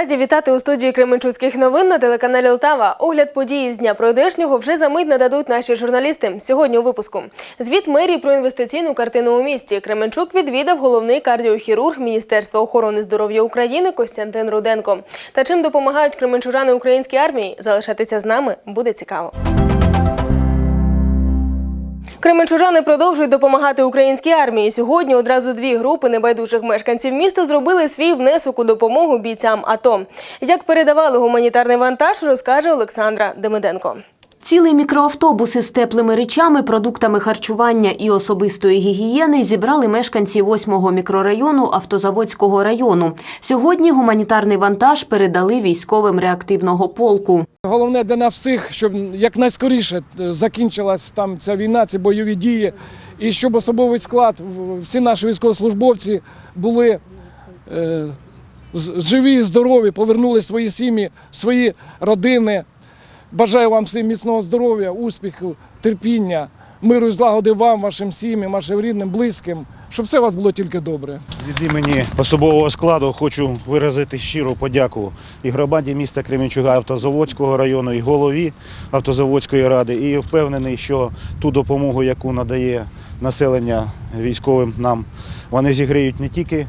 Раді вітати у студії Кременчуцьких новин на телеканалі Лтава. Огляд події з дня пройдешнього вже за мить нададуть наші журналісти. Сьогодні у випуску звіт мерії про інвестиційну картину у місті. Кременчук відвідав головний кардіохірург Міністерства охорони здоров'я України Костянтин Руденко. Та чим допомагають кременчужани українській армії? Залишатися з нами буде цікаво. Кременчужани продовжують допомагати українській армії. Сьогодні одразу дві групи небайдужих мешканців міста зробили свій внесок у допомогу бійцям АТО. Як передавали гуманітарний вантаж, розкаже Олександра Демиденко. Цілий мікроавтобус із теплими речами, продуктами харчування і особистої гігієни зібрали мешканці 8-го мікрорайону Автозаводського району. Сьогодні гуманітарний вантаж передали військовим реактивного полку. Головне для нас всіх, щоб якнайскоріше е, закінчилась там ця війна, ці бойові дії, і щоб особовий склад, всі наші військовослужбовці були е, живі, здорові, повернули свої сім'ї, свої родини. Бажаю вам всім міцного здоров'я, успіху, терпіння, миру і злагоди вам, вашим сім'ям, вашим рідним, близьким, щоб все у вас було тільки добре. Від імені особового складу хочу виразити щиру подяку і громаді міста Кременчуга Автозаводського району, і голові Автозаводської ради. І впевнений, що ту допомогу, яку надає населення військовим нам, вони зігріють не тільки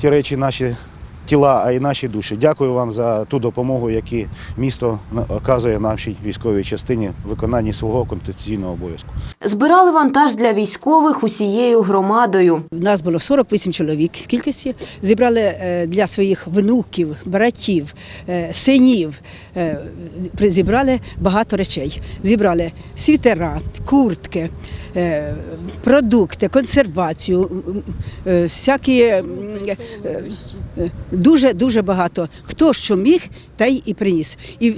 ті речі, наші тіла, а й наші душі. Дякую вам за ту допомогу, яку місто оказує нашій військовій частині в виконанні свого конституційного обов'язку. Збирали вантаж для військових усією громадою. У нас було 48 чоловік в кількості. Зібрали е, для своїх внуків, братів, е, синів. е, Зібрали багато речей. Зібрали світера, куртки, продукти, консервацію, всякі дуже дуже багато. Хто що міг, та й і приніс. І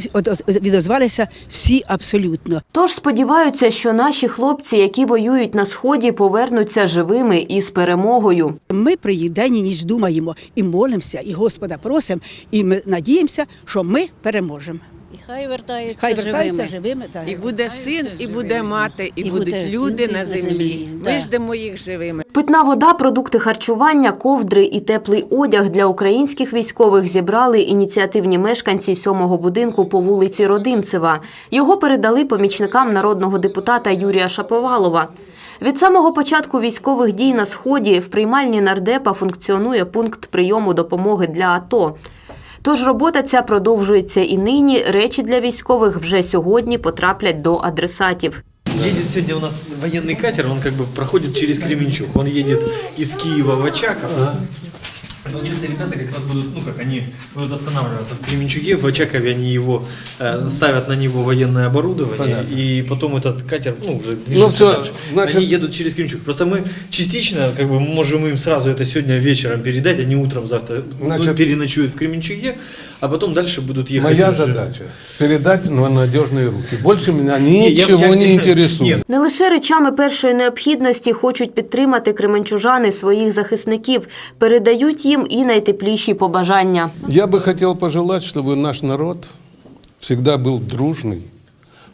відозвалися всі абсолютно. Тож сподіваються, що наші хлопці, які воюють на сході, повернуться живими і з перемогою. Ми при їх ніч думаємо і молимося, і Господа просимо, і ми надіємося, що ми переможемо. І хай вертаються, Хай вертаються живими. живими. так. І буде син, і буде мати, і, І будуть буде люди люди на на землі. землі, Ми да. ждемо їх живими. Питна вода, продукти харчування, ковдри і теплий одяг для українських військових зібрали ініціативні мешканці сьомого будинку по вулиці Родимцева. Його передали помічникам народного депутата Юрія Шаповалова. Від самого початку військових дій на сході в приймальні нардепа функціонує пункт прийому допомоги для АТО. Тож робота ця продовжується і нині. Речі для військових вже сьогодні потраплять до адресатів. Едет сегодня у нас военный катер, он как бы проходит через Кременчук. Он едет из Киева в Очаков. Получается, ребята как раз будут, ну как они будут останавливаться в Кременчуге, в Очакове они его э, ставят на него военное оборудование, и потом этот катер, ну уже движется всё, дальше. значит- Они едут через Кременчуг. Просто мы частично, как бы, можем им сразу это сегодня вечером передать, они утром завтра Значит- переночуют в Кременчуге, а потом дальше будут ехать Моя уже. задача передать на надежные руки. Больше меня я- ничего я- не я- интересует. Нет, Не лише речами першої необхідності хочуть підтримати кременчужани своїх захисників, передають їм і найтепліші побажання. Я бы хотел пожелать, чтобы наш народ всегда был дружный,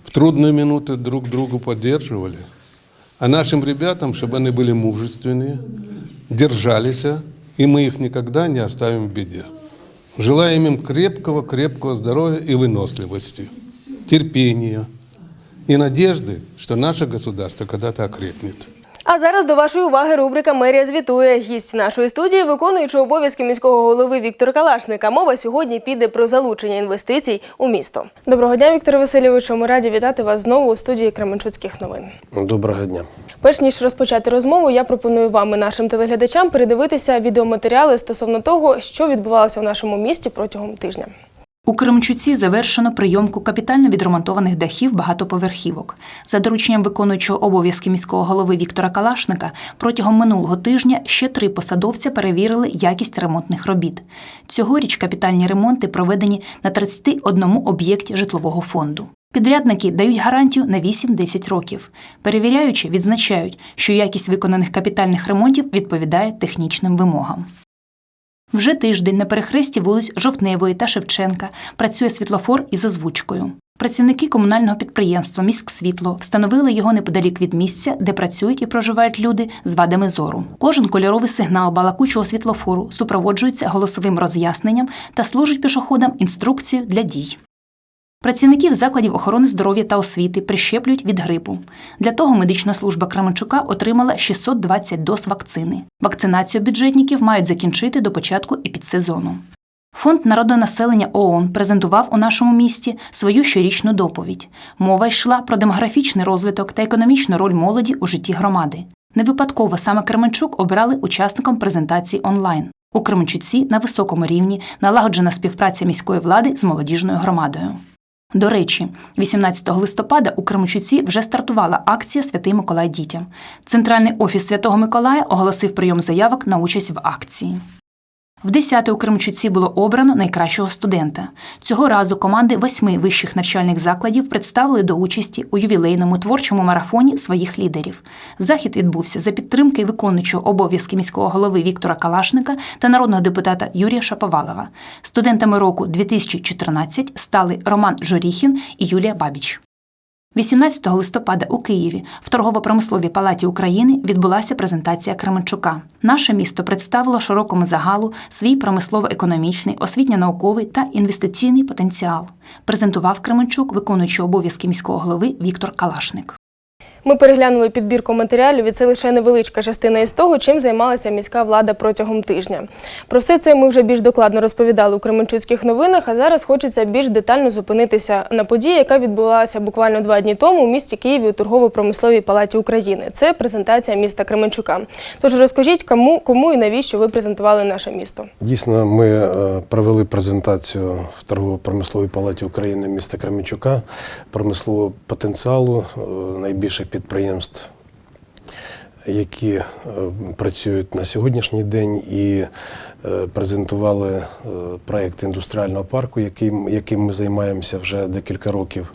в трудные минуты друг другу поддерживали, а нашим ребятам, чтобы они были мужественные, держались, и мы их никогда не оставим в беде. Желаем им крепкого-крепкого здоровья и выносливости, терпения и надежды, что наше государство когда-то окрепнет. А зараз до вашої уваги рубрика Мерія звітує. Гість нашої студії, виконуючи обов'язки міського голови Віктор Калашника. Мова сьогодні піде про залучення інвестицій у місто. Доброго дня, Віктор Васильовичу. Ми раді вітати вас знову у студії Кременчуцьких новин. Доброго дня. Перш ніж розпочати розмову, я пропоную вам і нашим телеглядачам передивитися відеоматеріали стосовно того, що відбувалося в нашому місті протягом тижня. У Кременчуці завершено прийомку капітально відремонтованих дахів багатоповерхівок. За дорученням виконуючого обов'язки міського голови Віктора Калашника протягом минулого тижня ще три посадовця перевірили якість ремонтних робіт. Цьогоріч капітальні ремонти проведені на 31 об'єкті житлового фонду. Підрядники дають гарантію на 8-10 років. Перевіряючи, відзначають, що якість виконаних капітальних ремонтів відповідає технічним вимогам. Вже тиждень на перехресті вулиць Жовтневої та Шевченка працює світлофор із озвучкою. Працівники комунального підприємства Міськсвітло встановили його неподалік від місця, де працюють і проживають люди з вадами зору. Кожен кольоровий сигнал балакучого світлофору супроводжується голосовим роз'ясненням та служить пішоходам інструкцію для дій. Працівників закладів охорони здоров'я та освіти прищеплюють від грипу. Для того медична служба Кременчука отримала 620 доз вакцини. Вакцинацію бюджетників мають закінчити до початку епідсезону. Фонд народонаселення ООН презентував у нашому місті свою щорічну доповідь. Мова йшла про демографічний розвиток та економічну роль молоді у житті громади. Не випадково саме Кременчук обрали учасником презентації онлайн. У Кременчуці на високому рівні налагоджена співпраця міської влади з молодіжною громадою. До речі, 18 листопада у Кремчуці вже стартувала акція Святий Миколай дітям. Центральний офіс Святого Миколая оголосив прийом заявок на участь в акції. В 10 у Кременчуці було обрано найкращого студента. Цього разу команди восьми вищих навчальних закладів представили до участі у ювілейному творчому марафоні своїх лідерів. Захід відбувся за підтримки виконуючого обов'язки міського голови Віктора Калашника та народного депутата Юрія Шаповалова. Студентами року 2014 стали Роман Жоріхін і Юлія Бабіч. 18 листопада у Києві в торгово-промисловій палаті України відбулася презентація Кременчука. Наше місто представило широкому загалу свій промислово-економічний, освітньо-науковий та інвестиційний потенціал. Презентував Кременчук, виконуючий обов'язки міського голови Віктор Калашник. Ми переглянули підбірку матеріалів, і це лише невеличка частина із того, чим займалася міська влада протягом тижня. Про все це ми вже більш докладно розповідали у Кременчуцьких новинах. А зараз хочеться більш детально зупинитися на події, яка відбулася буквально два дні тому у місті Києві у торгово-промисловій палаті України. Це презентація міста Кременчука. Тож розкажіть, кому, кому і навіщо ви презентували наше місто? Дійсно, ми е, провели презентацію в торгово-промисловій палаті України міста Кременчука промислового потенціалу е, найбільших підприємств, які е, працюють на сьогоднішній день, і е, презентували е, проєкт індустріального парку, яким, яким ми займаємося вже декілька років.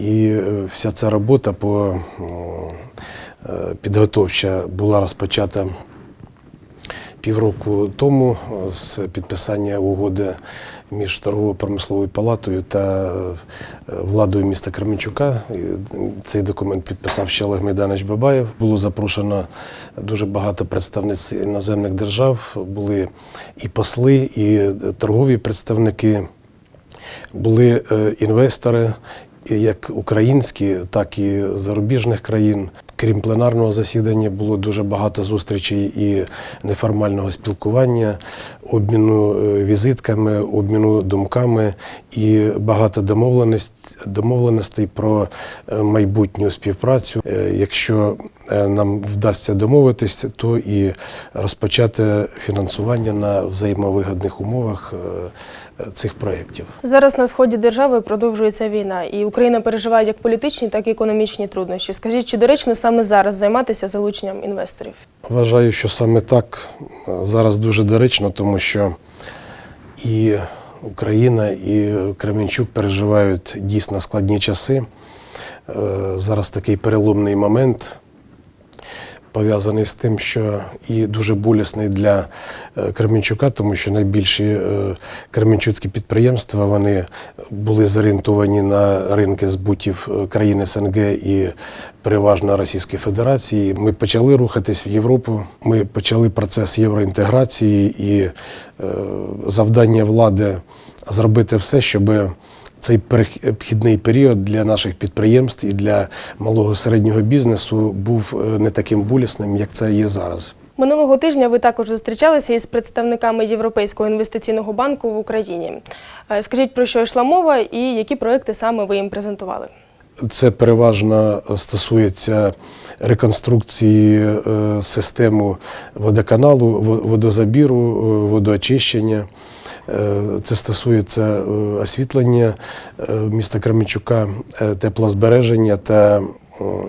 І вся ця робота по підготовча була розпочата півроку тому е, з підписання угоди між торгово-промисловою палатою та е, владою міста Кременчука. Цей документ підписав ще Олег Майданович Бабаєв. Було запрошено дуже багато представниць іноземних держав. Були і посли, і е, торгові представники, були інвестори. Як українські, так і зарубіжних країн. Крім пленарного засідання, було дуже багато зустрічей і неформального спілкування, обміну е, візитками, обміну думками і багато домовленостей, про е, майбутню співпрацю. Е, Якщо нам вдасться домовитись, то і розпочати фінансування на взаємовигідних умовах цих проєктів. Зараз на сході держави продовжується війна, і Україна переживає як політичні, так і економічні труднощі. Скажіть, чи доречно саме зараз займатися залученням інвесторів? Вважаю, що саме так е, зараз дуже доречно, тому що і Україна, і Кременчук переживають дійсно складні часи. Е, Зараз такий переломний момент. Пов'язаний з тим, що і дуже болісний для е, Кременчука, тому що найбільші е, кременчуцькі підприємства вони були зорієнтовані на ринки збутів е, країн СНГ і переважно Російської Федерації. Ми почали рухатись в Європу. Ми почали процес євроінтеграції і завдання влади зробити все, щоб цей перехідний період для наших підприємств і для малого середнього бізнесу був е, не таким болісним, як це є зараз. Минулого тижня ви також зустрічалися із представниками Європейського інвестиційного банку в Україні. Е, Скажіть, про що йшла мова і які проекти саме ви їм презентували? Це переважно стосується реконструкції е, системи водоканалу, водозабіру, водоочищення. Е, Це стосується е, освітлення е, міста Кременчука, теплозбереження та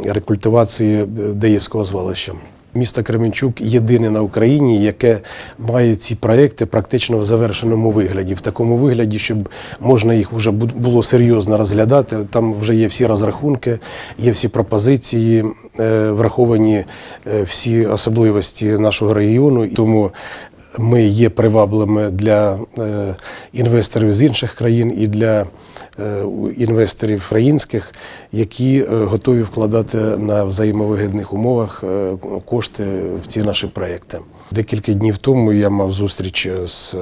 рекультивації Деївського звалища. Місто Кременчук єдине на Україні, яке має ці проекти практично в завершеному вигляді, в такому вигляді, щоб можна їх вже було серйозно розглядати. Там вже є всі розрахунки, є всі пропозиції, враховані всі особливості нашого регіону. Тому ми є привабливими для е, інвесторів з інших країн і для е, інвесторів українських, які е, готові вкладати на взаємовигідних умовах кошти в ці наші проекти. Декілька днів тому я мав зустріч з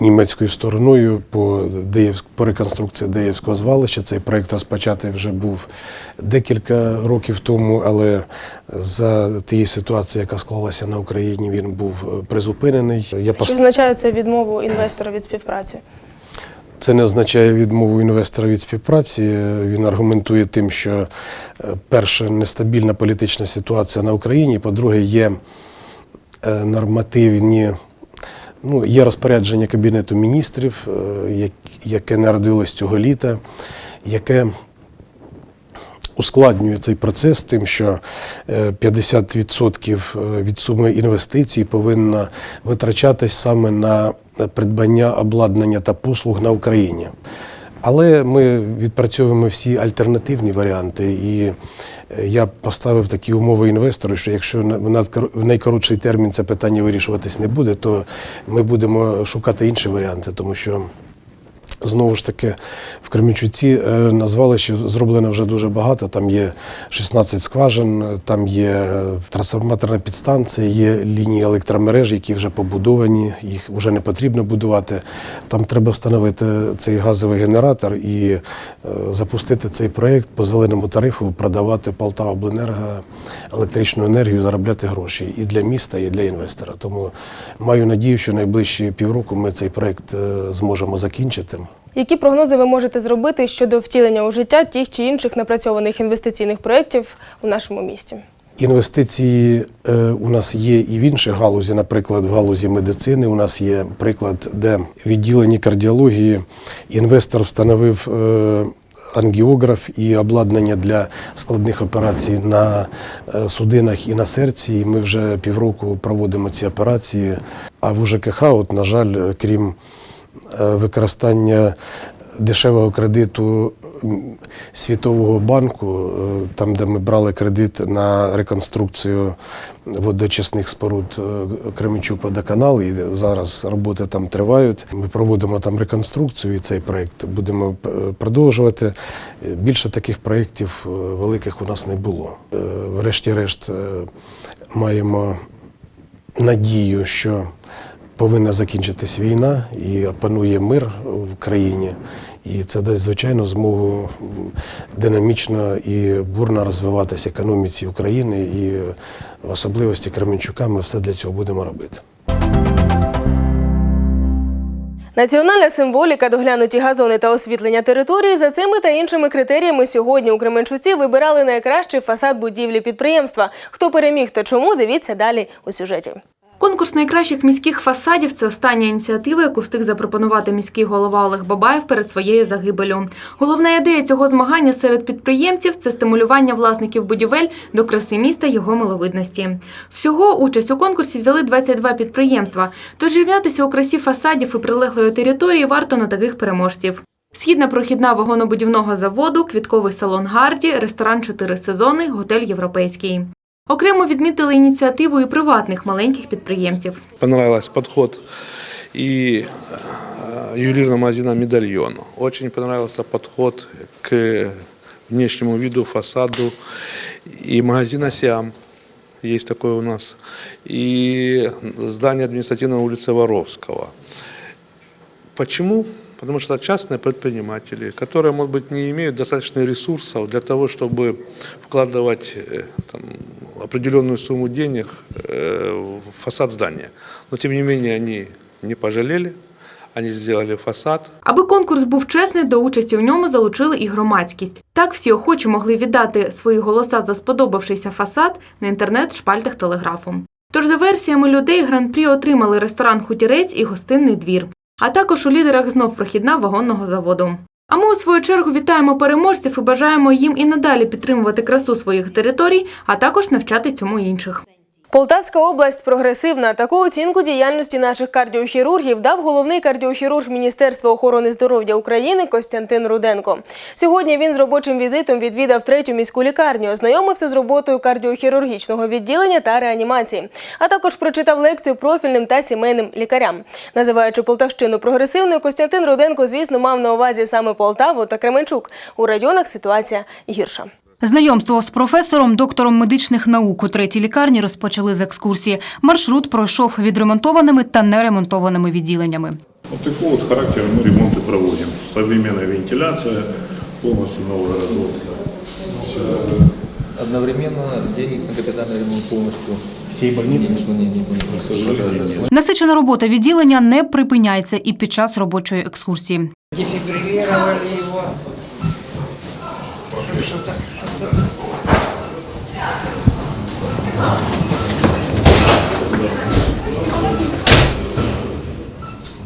німецькою стороною по, Деївськ- по реконструкції Деївського звалища. Цей проєкт розпочатий вже був декілька років тому, але за тієї ситуації, яка склалася на Україні, він був е, призупинений. Я Що означає це відмову інвестора від співпраці? Це не означає відмову інвестора від співпраці. Він аргументує тим, що е, перше, нестабільна політична ситуація на Україні. По-друге, є е, нормативні, ну, є розпорядження Кабінету міністрів, е, яке народилось цього літа, яке ускладнює цей процес тим, що е, 50% від суми інвестицій повинно витрачатись саме на придбання обладнання та послуг на Україні. Але ми відпрацьовуємо всі альтернативні варіанти, і е, я поставив такі умови інвестору, що якщо в найкоротший термін це питання вирішуватись не буде, то ми будемо шукати інші варіанти, тому що Знову ж таки, в Кременчуці е, на звалищі зроблено вже дуже багато. Там є 16 скважин, там є трансформаторна підстанція, є лінії електромереж, які вже побудовані, їх вже не потрібно будувати. Там треба встановити цей газовий генератор і е, запустити цей проєкт по зеленому тарифу, продавати Полтавобленерго електричну енергію, заробляти гроші і для міста, і для інвестора. Тому маю надію, що найближчі півроку ми цей проєкт е, зможемо закінчити. Які прогнози ви можете зробити щодо втілення у життя тих чи інших напрацьованих інвестиційних проєктів у нашому місті? Інвестиції е, у нас є і в інших галузі, наприклад, в галузі медицини. У нас є приклад, де в відділенні кардіології інвестор встановив е, ангіограф і обладнання для складних операцій на е, судинах і на серці. І ми вже півроку проводимо ці операції. А в УЖКХ, от, на жаль, крім використання дешевого кредиту Світового банку, е, там, де ми брали кредит на реконструкцію водочисних споруд е, Кременчук водоканал, і зараз роботи там тривають. Ми проводимо там реконструкцію, і цей проєкт будемо е, продовжувати. Е, Більше таких проєктів е, великих у нас не було. Е, Врешті-решт е, маємо надію, що повинна закінчитись війна і панує мир в країні. І це дасть звичайно змогу динамічно і бурно розвиватися економіці України, і в особливості Кременчука ми все для цього будемо робити. Національна символіка, доглянуті газони та освітлення території за цими та іншими критеріями сьогодні у Кременчуці вибирали найкращий фасад будівлі підприємства. Хто переміг та чому, дивіться далі у сюжеті. Конкурс найкращих міських фасадів це остання ініціатива, яку встиг запропонувати міський голова Олег Бабаєв перед своєю загибелю. Головна ідея цього змагання серед підприємців це стимулювання власників будівель до краси міста його миловидності. Всього участь у конкурсі взяли 22 підприємства. Тож рівнятися у красі фасадів і прилеглої території варто на таких переможців. Східна прохідна вагонобудівного заводу, квітковий салон Гарді, ресторан «Чотири сезони, готель Європейський. Окремо відмітили ініціативу і приватних маленьких підприємців. понравился подход и э, ювелирного магазина «Медальон». Очень понравился подход к внешнему виду, фасаду и магазина «Сиам». Есть такой у нас. И здание административной улицы Воровского. Почему? Потому что это частные предприниматели, которые, может быть, не имеют достаточно ресурсов для того, чтобы вкладывать э, там, определенную сумму денег э, в фасад здания. Но, тем не менее, они не пожалели, они сделали фасад, Аби конкурс був чесний, до участі в ньому залучили і громадськість. Так всі охочі могли віддати свої голоса за сподобавшийся фасад на інтернет-шпальтах телеграфу. Тож за версіями людей гран-прі отримали ресторан Хутірець і гостинний двір. А також у лідерах знов прохідна вагонного заводу. А ми у свою чергу вітаємо переможців і бажаємо їм і надалі підтримувати красу своїх територій, а також навчати цьому інших. Полтавська область прогресивна. Таку оцінку діяльності наших кардіохірургів дав головний кардіохірург Міністерства охорони здоров'я України Костянтин Руденко. Сьогодні він з робочим візитом відвідав третю міську лікарню, ознайомився з роботою кардіохірургічного відділення та реанімації, а також прочитав лекцію профільним та сімейним лікарям. Називаючи Полтавщину прогресивною, Костянтин Руденко, звісно, мав на увазі саме Полтаву та Кременчук. У районах ситуація гірша. Знайомство з професором, доктором медичних наук у третій лікарні розпочали з екскурсії. Маршрут пройшов відремонтованими та неремонтованими відділеннями. Вот такого вот характера мы ремонты проводим. Современная вентиляция, полностью новая разработка. Одновременно денег на капитальный ремонт полностью. Всей больницы? К сожалению, нет. Насичена робота відділення не припиняється і під час робочої екскурсії. Дефібрилірували його.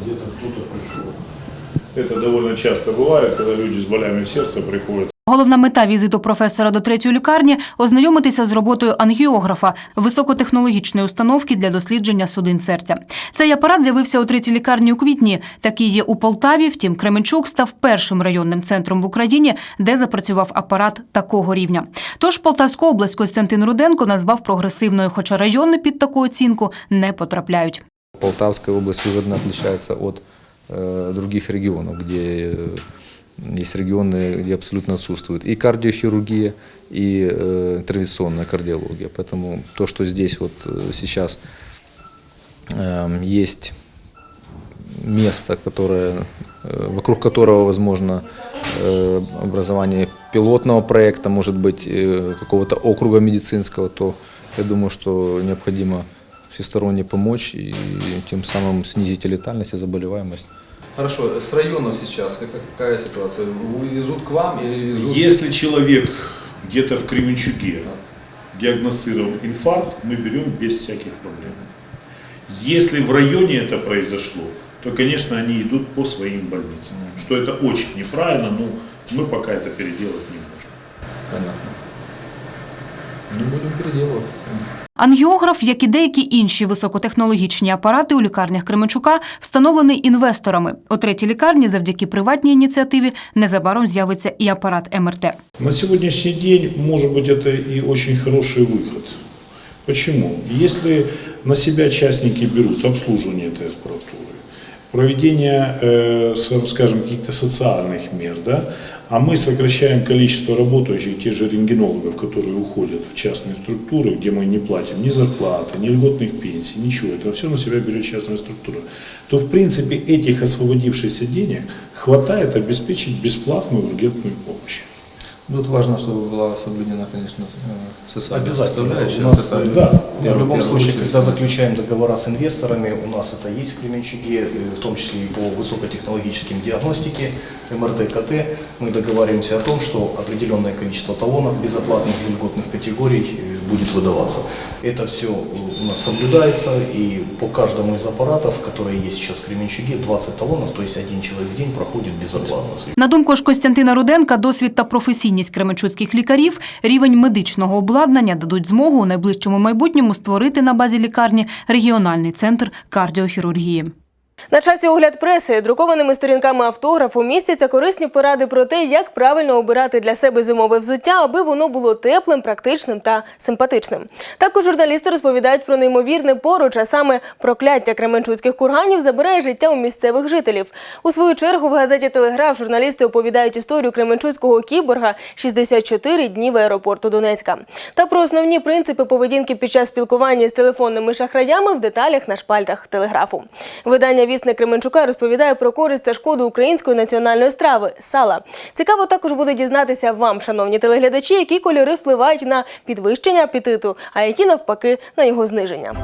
Где-то кто-то пришел. Это довольно часто бывает, когда люди с болями в сердце приходят Головна мета візиту професора до третьої лікарні ознайомитися з роботою ангіографа високотехнологічної установки для дослідження судин серця. Цей апарат з'явився у третій лікарні у квітні. Такий є у Полтаві. Втім, Кременчук став першим районним центром в Україні, де запрацював апарат такого рівня. Тож Полтавську область Костянтин Руденко назвав прогресивною, хоча райони під таку оцінку не потрапляють. Полтавская область выгодно отличается от э, других регионов, где э, есть регионы, где абсолютно отсутствует и кардиохирургия, и э, интервенционная кардиология. Поэтому то, что здесь вот э, сейчас э, есть место, которое, э, вокруг которого возможно э, образование пилотного проекта, может быть, э, какого-то округа медицинского, то я думаю, что необходимо всесторонне помочь и тем самым снизить и летальность и заболеваемость. Хорошо, с районов сейчас какая ситуация? Везут к вам или везут? Если человек где-то в Кременчуге диагностирован инфаркт, мы берем без всяких проблем. Если в районе это произошло, то, конечно, они идут по своим больницам. Что это очень неправильно, но мы пока это переделать не можем. Понятно. Ну, будем переделывать. Ангіограф, як і деякі інші високотехнологічні апарати у лікарнях Кременчука, встановлений інвесторами. У третій лікарні, завдяки приватній ініціативі, незабаром з'явиться і апарат МРТ. На сегодняшний день, может быть, это и очень хороший выход. Почему? Если на себя частники берут обслуживание этой аппаратуры, проведение, э, сам- скажем, каких-то социальных мер, да, а мы сокращаем количество работающих, тех же рентгенологов, которые уходят в частные структуры, где мы не платим ни зарплаты, ни льготных пенсий, ничего, это все на себя берет частная структура, то, в принципе, этих освободившихся денег хватает обеспечить бесплатную ургентную помощь. Тут важно, чтобы была соблюдена, конечно, э, социальная Обязательно. составляющая. У нас, Это да, первый- в любом первый случае, очередь. когда заключаем договора с инвесторами, у нас это есть в Кременчуге, э, в том числе и по высокотехнологическим диагностике, МРТ, КТ, мы договариваемся о том, что определенное количество талонов безоплатных и льготных категорий э, будет выдаваться. Это все у нас соблюдается, и по каждому из аппаратов, которые есть сейчас в Кременчуге, 20 талонов, то есть один человек в день проходит безоплатно. На думку ж Костянтина Руденка, досвід та професійність кременчуцьких лікарів, рівень медичного обладнання дадуть змогу у найближчому майбутньому створити на базі лікарні регіональний центр кардіохірургії. На часі огляд преси друкованими сторінками автографу містяться корисні поради про те, як правильно обирати для себе зимове взуття, аби воно було теплим, практичним та симпатичним. Також журналісти розповідають про неймовірне поруч, а саме прокляття кременчуцьких курганів забирає життя у місцевих жителів. У свою чергу в газеті Телеграф журналісти оповідають історію кременчуцького кіборга «64 дні в аеропорту Донецька. Та про основні принципи поведінки під час спілкування з телефонними шахраями в деталях на шпальтах телеграфу. Видання вісник Кременчука розповідає про користь та шкоду української національної страви сала. Цікаво також буде дізнатися вам, шановні телеглядачі, які кольори впливають на підвищення апетиту, а які навпаки на його зниження.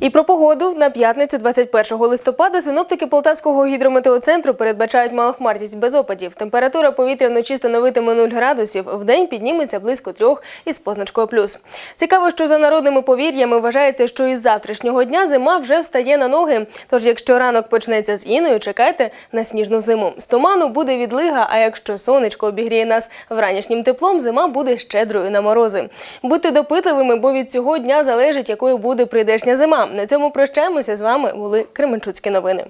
І про погоду на п'ятницю 21 листопада синоптики Полтавського гідрометеоцентру передбачають малохмарність без опадів. Температура повітря вночі становитиме 0 градусів, вдень підніметься близько 3 із позначкою плюс. Цікаво, що за народними повір'ями вважається, що із завтрашнього дня зима вже встає на ноги. Тож, якщо ранок почнеться з іною, чекайте на сніжну зиму. З туману буде відлига, а якщо сонечко обігріє нас вранішнім теплом, зима буде щедрою на морози. Будьте допитливими, бо від цього дня залежить, якою буде прийдешня зима. На цьому прощаємося з вами. Були Кременчуцькі новини.